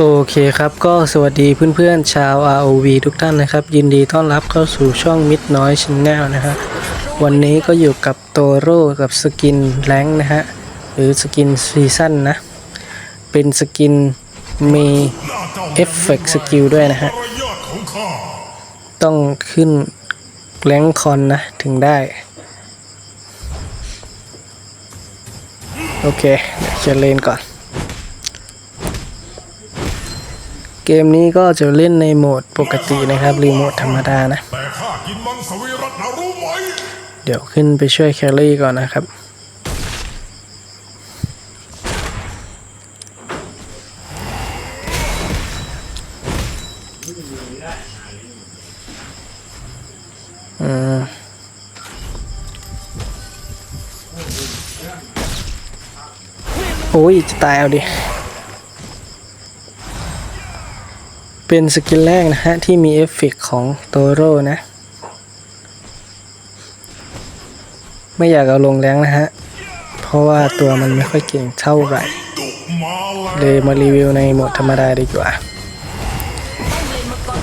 โอเคครับก็สวัสดีเพื่อนๆชาว ROV ทุกท่านนะครับ ยินดีต้อนรับเข้าสู่ช่องมิดน้อยช n แนลนะฮะวันนี้ก็อยู่กับโตโร่กับสกินแรงนะฮะหรือสกินซีซั่นนะ เป็นสกินมีเอฟเฟกต์สกิลด้วยนะฮะ ต้องขึ้นแรงคอนนะ ถึงได้ โอเคเดี๋ยวจะเล่นก่อน เกมนี้ก็จะเล่นในโหมดปกตินะครับ รีโมทธรรมดานะ แต่ข้ากินมังสวิรัตนะรู้ไหมเดี๋ยวขึ้นไปช่วยแคลรี่ก่อนนะครับ อืมโอ้ย จะตายเอาดิ เป็นสกิลแรกนะฮะ ที่มีเอฟเฟกของโตโร่นะ ไม่อยากเอาลงแรงนะฮะ เพราะว่าตัวมันไม่ค่อยเก่งเท่าไหร่ เลยมารีวิวในโหมดธรรมดาดีกว่า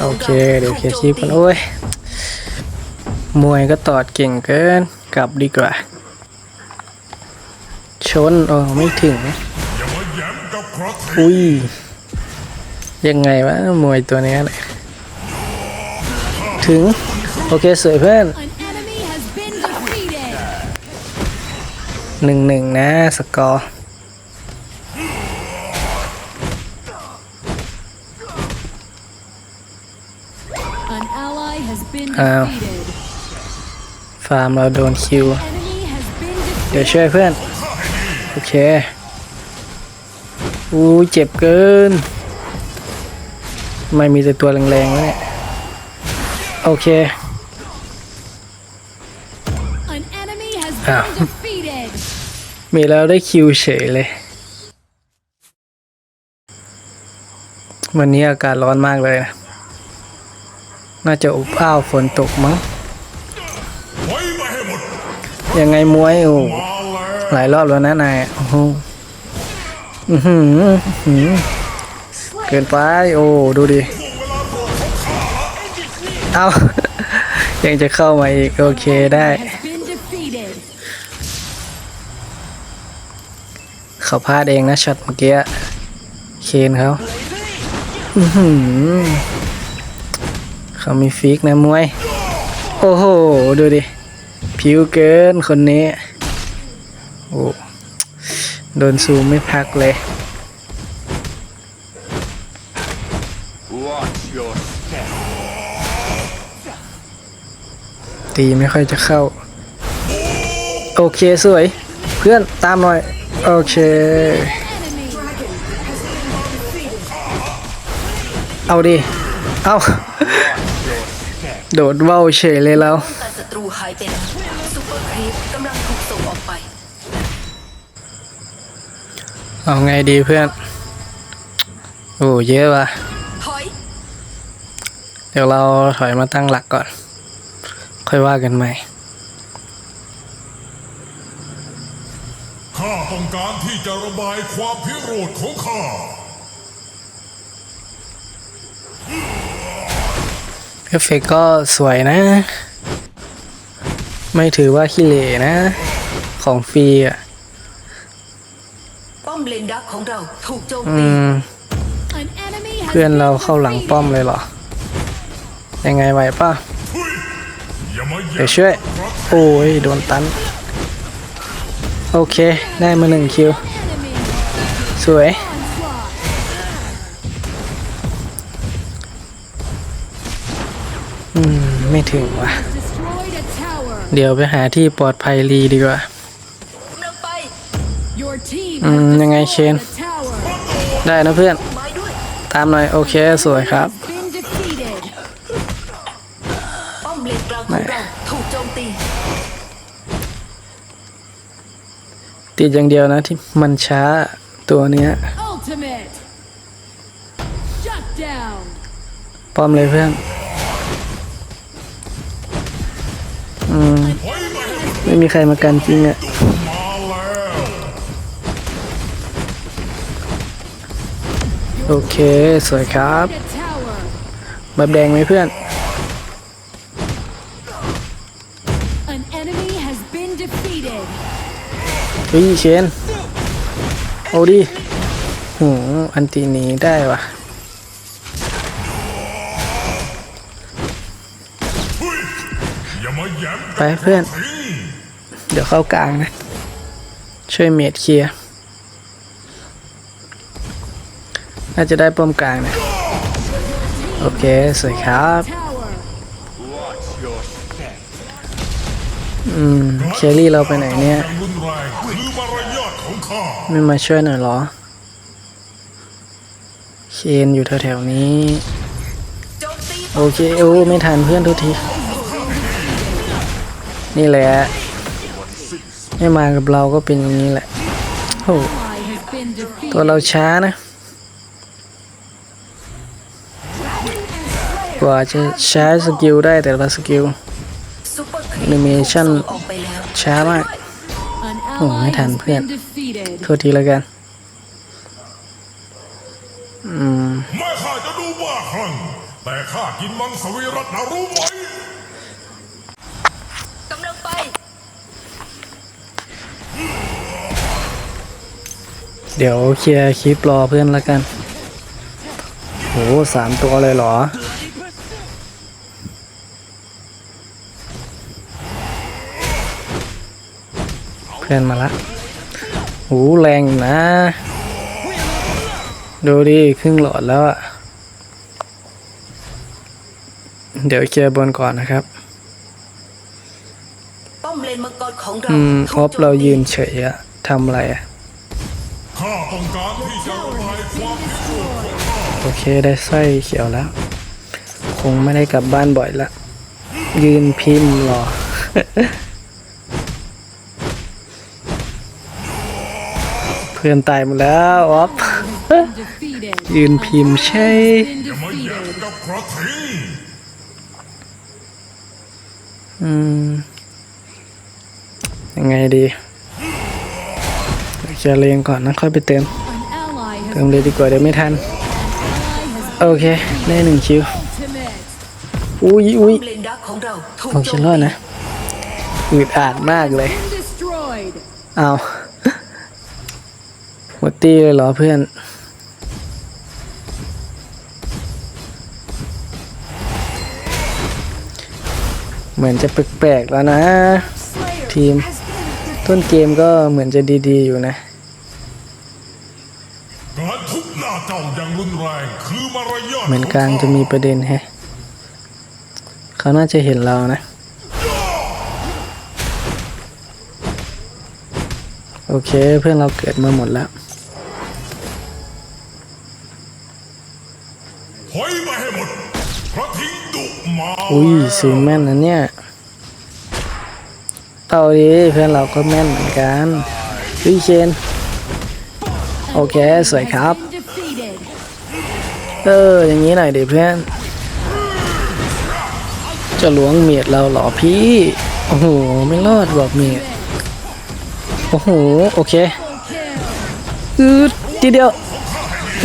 โอเค เดี๋ยวเคลียร์คลิปกันโอ้ย มวยก็ตอดเก่งเกิน กลับดีกว่า ชน โอ้ไม่ถึงอย่ามาแย้มกับกระทิอุ้ยยังไงวะมวยตัวเนี้ยเลยถึง โอเคสวยเพื่อน An enemy has been defeated. หนึ่งหนึ่งนะสกอร์ An ally has been Ow. defeated. ฟาร์มเราโดนคิว Enemy has been เดี๋ยว defeated. ช่วยเพื่อน โอเค อู้เจ็บเกิน ไม่มีแต่ตัวแรงๆวะเนี่ย โอเค An enemy has Ow. been defeated. มีแล้วได้คิวเฉยเลย วันนี้อากาศร้อนมากเลยนะน่าจะอบอ้าวฝนตกมั้งไว้ไม่ให้หมดยังไงมวยโอ้มาแล้วหลายรอบแล้วนะนายโอ้โหอื้อหืออื้อหือ เกินไป โอ้ ดูดิ เอา ยังจะเข้ามาอีก โอเคได้ เขาพลาดเองนะช็อตเมื่อกี้ เคนเขาเขามีฟิกนะมวย โอ้โห ดูดิ ผิวเกินคนนี้ โอ้ โดนซูมไม่พักเลย ตีไม่ค่อยจะเข้า โอเคสวย เพื่อนตามหน่อย โอเค Enemy. เอาดิ เอาโดดเว้าเฉยเลยแล้วการศัตรูหายไปแล้วซูเปอร์ครีปกำลังถูกส่งออกไป เอาไงดีเพื่อน โอ้เยอะว่ะ ถอย เดี๋ยวเราถอยมาตั้งหลักก่อน ค่อยว่ากันใหม่ ข้าต้องการที่จะระบายความพิโรธของข้า เอฟเฟกต์ก็สวยนะ ไม่ถือว่าขี้เหร่นะ ของฟรีอะ ป้อมเลนดักของเราถูกโจมอืตี ม An enemy has เพื่อน been เราเข้าหลังป้อม defeated. เลยเหรอ ยังไงไหวป่ะอย่ามาแย้ เดี๋ยวมช่วย โอ้ย โดนตัน โอเค ได้มาหนึ่งคิว Enemy. สวย Onslaught. อืม ไม่ถึงว่ะ Destroyed a tower. เดี๋ยวไปหาที่ปลอดภัยรีดีกว่ากำลังไป Your team อืม has ยังไงเชน destroyed a tower. ได้นะเพื่อนไม้ด้วยตามหน่อย โอเค สวยครับ Has been defeated. ป้อมเลนกลางของเราถูกโจมตี ติดอย่างเดียวนะที่มันช้าตัวเนี้ย Ultimate. Shut down. ป้อมเลยเพื่อนอืมไม่มีใครมากันจริงอะมาแล้ว Your โอเค สวยครับ A tower. แบบแดงไหมเพื่อน เฮ้ยเชนเอาดิหูอันตีหนี้ได้วะไปเพื่อน เดี๋ยวเข้ากลางนะ ช่วยเมดเคลียร์น่าจะได้ป้อมกลางนะ โอเค สวยครับอืม เคลลี่เราไปไหนเนี่ย ข้าไม่มาช่วยหน่อยเหรอ เคนอยู่แถวๆนี้ โอเคโอ้ไม่ทันเพื่อนทุกที นี่แหละ ไม่มากับเราก็เป็นอย่างนี้แหละโอ้ตัวเราช้านะ กว่าจะใช้สกิลได้แต่ละสกิลซูเปอร์ครีป Animation ส่งออกไปแล้วช้ามาก An Oh, ally ไม่ทันเพื่อน ทษทีแล้วกันอืมแม่ข้าจะดูบ้าคลั่งแต่ข้ากินมังสวิรัตนะรู้ไหมกำลังไป เดี๋ยวเคลียร์คลิปรอเพื่อนแล้วกัน โหสามตัวเลยเหรอเพื่อนมาละ โหแรงอยู่นะ ดูดิครึ่งหลอดแล้วอะเดี๋ยวเคลียร์บนก่อนนะครับป้อมเลนมังกรของเราอืมถูอกอฟโจมเราตียืนเฉยอะทำอะไรอะข้าต้องการที่จะระบายความพิโรธของข้าโอเคได้สร้อยเขียวแล้ว คงไม่ได้กลับบ้านบ่อยละ ยืนพิมพ์รอ เพื่อนตายหมดแล้วออฟยืนพิมพ์ใช่อืมยังไงดีจะเลงก่อนนะค่อยไปเติม เติมเลยดีกว่าเดี๋ยวไม่ทัน โอเค ได้หนึ่งคิว อุ้ยอุ้ยของเราถูกโอเคโจมรอดนะอืดอาดมากเลย เอาหม ดตีเลยเหรอเพื่อนเหมือนจะแปลกๆแล้วนะ ทีม ต้นเกมก็เหมือนจะดีๆอยู่นะการทุบหน้าเจ้าอย่างรุนแรงคือมารยาทเหมือนกลางจะมีประเด็นแฮะเขาน่าจะเห็นเรานะ โอเคเพื่อนเราเกิดมาหมดแล้ว ถอยมาให้หมดกระทิงดุมาอุ้ยสูงแม่นนะเนี่ยเอาดิเพื่อนเราก็แม่นเหมือนกันวิเชนโอเค สวยครับ เออ อย่างนี้หน่อยดิเพื่อน จะล้วงเมียดเราหรอพี่ โอ้โห ไม่รอดบอกเมียดโอ้โห โอเคอืดทีเดียว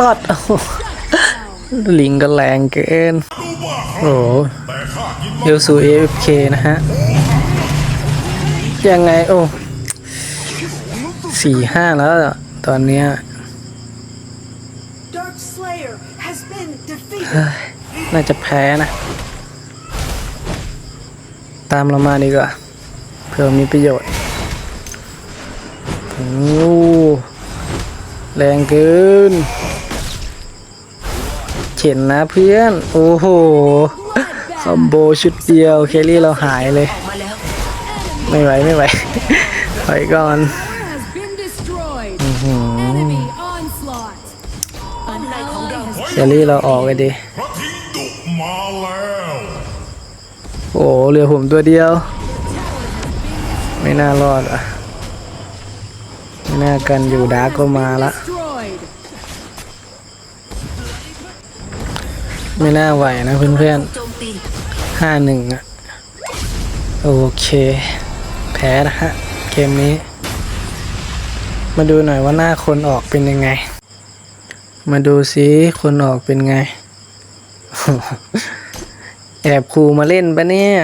รอดโอ้โห ลิงก็แรงเกินดูบ้าคโอ้ลั่งโหแต่ข้ากินเอลซู AFK นะฮะ ยังไง โอ้สี่ห้าแล้วอะตอนเนี้ย Dark Slayer has been defeated. เฮ้ยน่าจะแพ้นะ ตามเรามาดีกว่า เพื่อมีประโยชน์โอ้แรงเกิน เข็นนะเพื่อน โอ้โห คอมโบชุดเดียว เคลลี่เราหายเลย ไม่ไหว ไม่ไหวถอยก่อนเคลลี่เราออกกันดีกระทิงดุมาแล้วโอ้เหลือผมตัวเดียว ไม่น่ารอดอะ ไม่น่ากันอยู่ดาร์กก็มาละ ไม่น่าไหวนะเพื่อนๆห้าหนึ่งอะโอเค แพ้นะฮะ เกมนี้ มาดูหน่อยว่าหน้าคนออกเป็นยังไง มาดูสิคนออกเป็นไง แอบครูมาเล่นปะเนี่ย